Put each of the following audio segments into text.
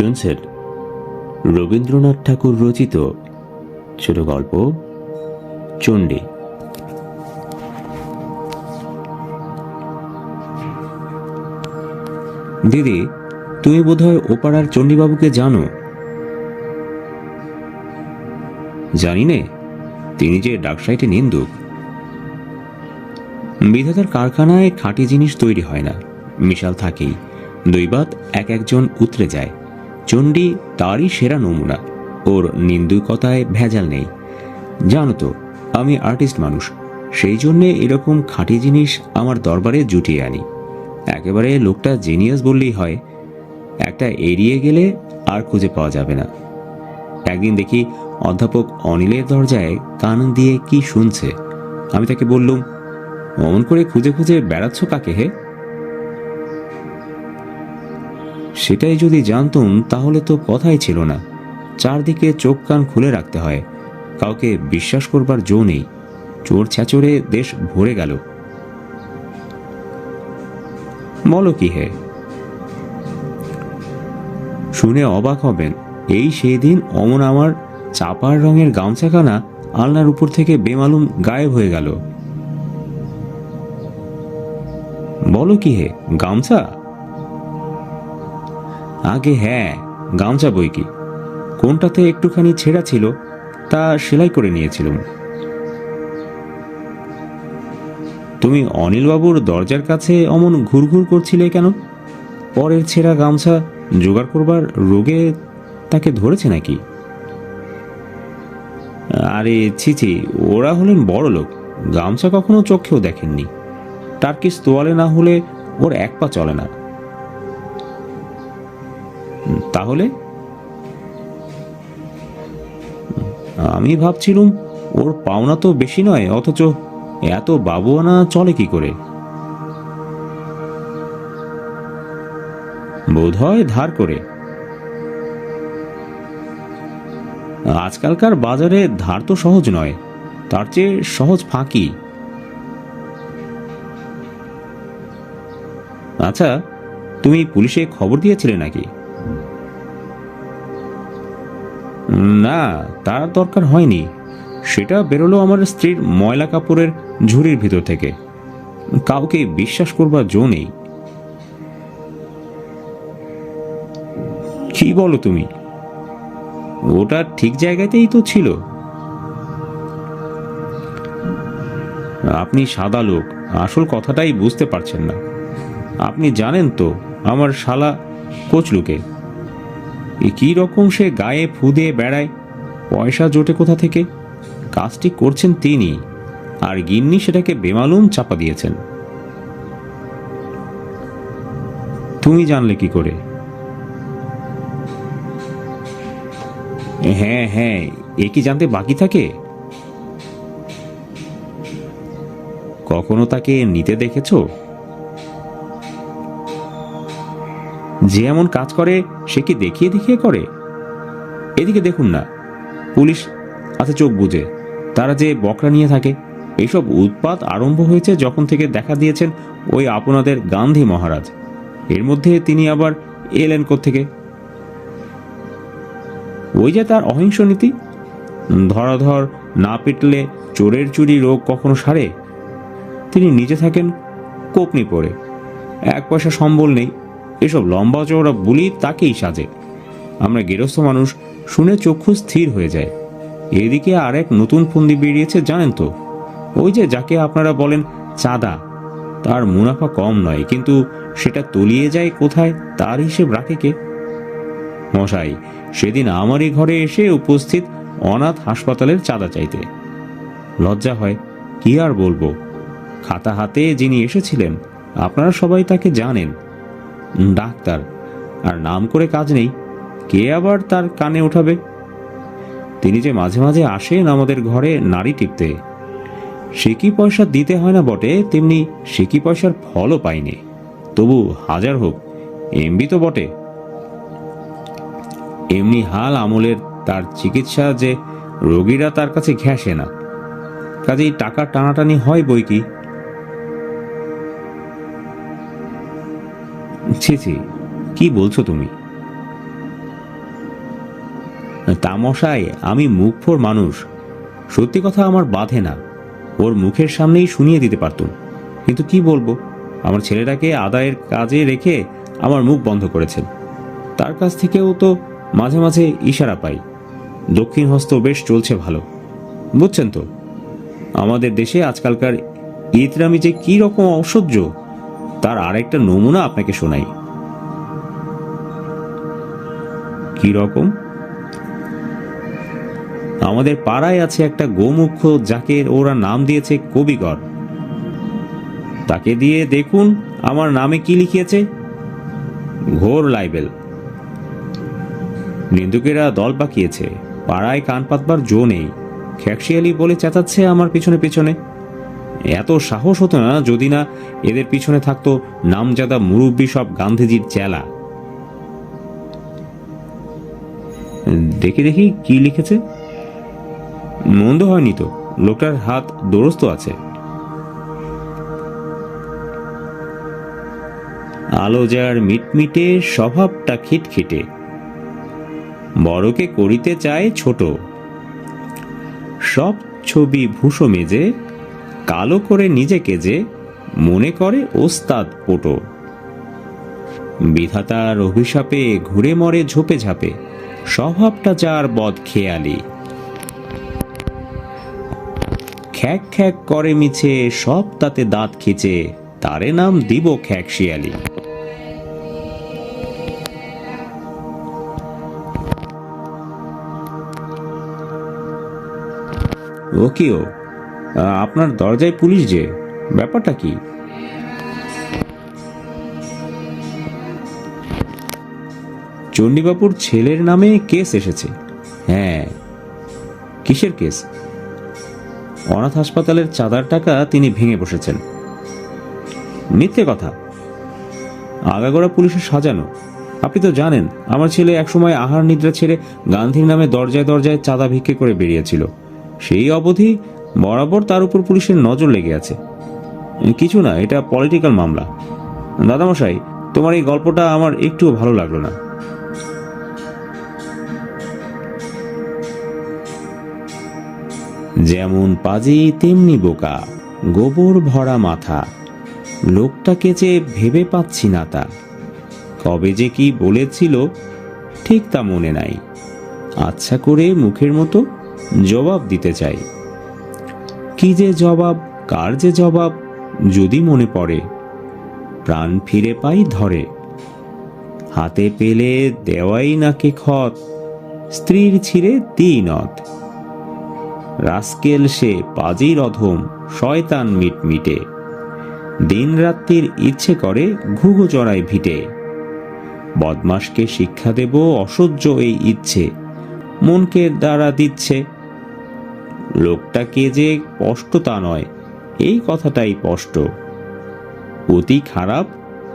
শুনছেন রবীন্দ্রনাথ ঠাকুর রচিত ছোট গল্প চণ্ডী। দিদি, তুমি বোধহয় ওপাড়ার চণ্ডীবাবুকে জানো? জানি নে তিনি যে ডাকসাইটে নিন্দুক। বিধাতার কারখানায় খাঁটি জিনিস তৈরি হয় না, মিশাল থাকেই দৈবাত এক একজন উতরে যায়। চণ্ডী তারই সেরা নমুনা। ওর নিন্দুকতায় ভেজাল নেই। জানো তো, আমি আর্টিস্ট মানুষ। সেই জন্যে এরকম খাঁটি জিনিস আমার দরবারে জুটিয়ে আনি। একেবারে লোকটা জিনিয়াস বললেই হয়। একটা এড়িয়ে গেলে আর খুঁজে পাওয়া যাবে না। একদিন দেখি অধ্যাপক অনিলের দরজায় কান দিয়ে কি শুনছে। আমি তাকে বললুম, অমন করে খুঁজে খুঁজে বেড়াচ্ছ কাকে হে? সেটাই যদি জানতুম, তাহলে তো কথাই ছিল না। চারদিকে চোখ কান খুলে রাখতে হয়। কাউকে বিশ্বাস করবার জো নেই। চোর ছ্যাচরে দেশ ভরে গেল। বলো কি হে? শুনে অবাক হবেন। এই সেই দিন অমন আমার চাপার রঙের গামছাখানা আলনার উপর থেকে বেমালুম গায়েব হয়ে গেল। বলো কি হে, গামছা? আগে হ্যাঁ গামছা বই কি। কোনটাতে একটুখানি ছেঁড়া ছিল, তা সেলাই করে নিয়েছিলাম। তুমি অনিলবাবুর দরজার কাছে অমন ঘুরঘুর করছিলে কেন? পরের ছেঁড়া গামছা জোগাড় করবার রোগে তাকে ধরেছে নাকি? আরে ছিছি ওরা হলেন বড় লোক, গামছা কখনো চোখেও দেখেননি। টার্কিস তোয়ালে না হলে ওর এক পা চলে না। তাহলে? আমি ভাবছিলুম, ওর পাওনা তো বেশি নয়, অথচ এত বাবু আনা চলে কি করে? বোধ হয় ধার করে। আজকালকার বাজারে ধার তো সহজ নয়, তার চেয়ে সহজ ফাঁকি। আচ্ছা তুমি পুলিশে খবর দিয়েছিলে নাকি? না, তার দরকার হয়নি। সেটা বেরোলো আমার স্ত্রীর ময়লা কাপড়ের ঝুড়ির ভিতর থেকে। কাউকে বিশ্বাস করবার জো নেই। কি বলো তুমি? ওটা ঠিক জায়গাতেই তো ছিল। আপনি সাদা লোক, আসল কথাটাই বুঝতে পারছেন না। আপনি জানেন তো, আমার শালা কোচলুকে। কি রকম সে গায়ে ফু দিয়ে বেড়ায়? পয়সা জোটে কোথা থেকে? কাজটি করছেন তিনি, আর গিন্নি সেটাকে বেমালুম চাপা দিয়েছেন। তুমি জানলে কি করে? হ্যাঁ হ্যাঁ এ কি জানতে বাকি থাকে? কখনো তাকে নিতে দেখেছ? যে এমন কাজ করে, সে কি দেখিয়ে দেখিয়ে করে? এদিকে দেখুন না, পুলিশ আছে চোখ বুঝে তারা যে বকরা নিয়ে থাকে। এইসব উৎপাত আরম্ভ হয়েছে যখন থেকে দেখা দিয়েছেন ওই আপনাদের গান্ধী মহারাজ। এর মধ্যে তিনি আবার এলেন থেকে ওই যে তার অহিংস নীতি? ধরাধর না পিটলে চোরের চুরি রোগ কখনো সারে? তিনি নিজে থাকেন কোপনি পরে। এক পয়সা সম্বল নেই। এসব লম্বা চওড়া বুলি তাকেই সাজে। আমরা গেরস্থ মানুষ শুনে চক্ষু স্থির হয়ে যায়। এদিকে আর এক নতুন ফন্দি বেরিয়েছে, জানেন তো? ওই যে যাকে আপনারা বলেন চাঁদা। তার মুনাফা কম নয়, কিন্তু সেটা তলিয়ে যায় কোথায়? তার হিসেব রাখে কে? মশাই, সেদিন আমারই ঘরে এসে উপস্থিত অনাথ হাসপাতালের চাঁদা চাইতে। লজ্জা হয়, কি আর বলব? খাতা হাতে যিনি এসেছিলেন, আপনারা সবাই তাকে জানেন। ডাক্তার। আর নাম করে কাজ নেই। কে আবার তার কানে ওঠাবে তিনি যে মাঝে মাঝে আসেন আমাদের ঘরে নারী টিপতে, সে কি পয়সা দিতে হয় না বটে, তেমনি সে কি পয়সার ফলও পাইনি তবু হাজার হোক, এমবি তো বটে। এমনি হাল আমলের তার চিকিৎসা যে রোগীরা তার কাছে ঘেঁষে না। কাজেই টাকা টানাটানি হয় বই কি? ছি ছি। কি বলছো তুমি? তামশায় আমি মুখফোর মানুষ। সত্যি কথা আমার বাধে না। ওর মুখের সামনেই শুনিয়ে দিতে পারতুম। কিন্তু কি বলব? আমার ছেলেটাকে আদায়ের কাজে রেখে আমার মুখ বন্ধ করেছেন। তার কাছ থেকেও তো মাঝে মাঝে ইশারা পাই। দক্ষিণ হস্ত বেশ চলছে ভালো। বুঝছেন তো? আমাদের দেশে আজকালকার ইতরামি যে কী রকম অসহ্য। তার আরেকটা নমুনা আপনাকে শোনাই। কি রকম? আমাদের পাড়ায় আছে একটা গোমুখ্য যাকে ওরা নাম দিয়েছে কবিগর তাকে দিয়ে দেখুন আমার নামে কি লিখিয়েছে। ঘোর লাইবেল। নিন্দুকেরা দল পাকিয়েছে। পাড়ায় কান পাতবার জো নেই। খ্যাকশিয়ালি বলে চেঁচাচ্ছে আমার পিছনে পিছনে। এত সাহস হতো না যদি না এদের পিছনে থাকতো নামজাদা মুরব্বী সব গান্ধীজির চেলা। দেখি দেখি কি লিখেছে? মন্দ হয়নি তো, লোকটার হাত দোরস্ত আছে। আলো যার মিটমিটে স্বভাবটা খিটখিটে। বড়কে করিতে চায় ছোট। সব ছবি ভূষো মেজে কালো করে নিজেকে যে মনে করে ওস্তাদ পোটো। বিধাতার অভিশাপে ঘুরে মরে ঝোপে ঝাপে স্বভাবটা যার বদ খেয়ালি। খ্যাক খ্যাক করে মিছে সব তাতে দাঁত খিচে তারে নাম দিব খ্যাক শিয়ালি। ও কি ও? আ, আপনার দরজায় পুলিশ যে, ব্যাপারটা কি? চণ্ডীবাবুর ছেলের নামে কেস এসেছে। হ্যাঁ। কিসের কেস? অনাথ হাসপাতালের চাঁদার টাকা তিনি ভেঙে বসেছেন। মিথ্যে কথা। আগাগোড়া পুলিশের সাজানো। আপনি তো জানেন, আমার ছেলে একসময় আহার নিদ্রা ছেড়ে গান্ধীর নামে দরজায় দরজায় চাঁদা ভিক্ষে করে বেরিয়েছিল। সেই অবধি বরাবর তার উপর পুলিশের নজর লেগে আছে। কিছু না, এটা পলিটিক্যাল মামলা। দাদামশাই, তোমার এই গল্পটা আমার একটুও ভালো লাগল না। যেমন পাজি, তেমনি বোকা, গোবর ভরা মাথা। লোকটাকে যে ভেবে পাচ্ছি না তা। কবে যে কি বলেছিল, ঠিক তা মনে নাই। আচ্ছা করে মুখের মতো জবাব দিতে চাই। কি যে জবাব, কার যে জবাব, যদি মনে পড়ে। প্রাণ ফিরে পাই ধরে। হাতে পেলে দেওয়াই নাকে খত স্ত্রীর ছিঁড়ে দিনত রাস্কেল সে পাজির অধম, শয়তান মিটমিটে। দিন রাত্রির ইচ্ছে করে ঘুঘু চড়ায় ভিটে। বদমাসকে শিক্ষা দেব অসহ্য এই ইচ্ছে, মনকে দ্বারা দিচ্ছে লোকটাকে যে স্পষ্ট তা নয়, এই কথাটাই স্পষ্ট। অতি খারাপ,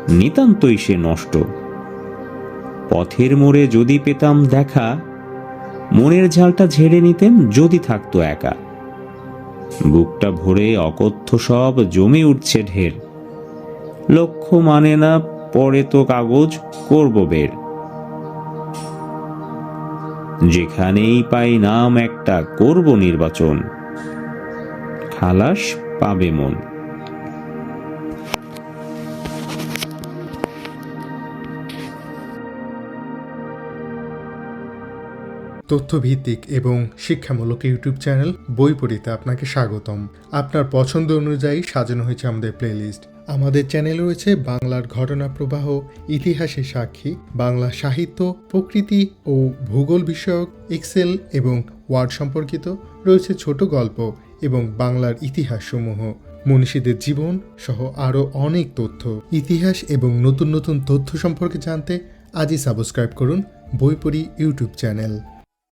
নিতান্তই সে নষ্ট। পথের মোড়ে যদি পেতাম দেখা, মনের ঝালটা ঝেড়ে নিতেন যদি থাকতো একা। বুকটা ভরে অকথ্য সব জমে উঠছে ঢের। লক্ষ্য মানে না, পরে তো কাগজ, করব বের। যেখানেই পাই নাম একটা করব নির্বাচন। খালাস পাবে মন। তথ্যভিত্তিক এবং শিক্ষামূলক ইউটিউব চ্যানেল বই পড়িতে আপনাকে স্বাগতম। আপনার পছন্দ অনুযায়ী সাজানো হয়েছে আমাদের প্লেলিস্ট আমাদের চ্যানেল রয়েছে বাংলার ঘটনা প্রবাহ, ইতিহাসের সাক্ষী, বাংলা সাহিত্য, প্রকৃতি ও ভূগোল বিষয়ক, এক্সেল এবং ওয়ার্ড সম্পর্কিত রয়েছে ছোট গল্প এবং বাংলার ইতিহাসসমূহ। মনীষীদের জীবন সহ আরও অনেক তথ্য। ইতিহাস এবং নতুন নতুন তথ্য সম্পর্কে জানতে আজই সাবস্ক্রাইব করুন বইপড়ি ইউটিউব চ্যানেল।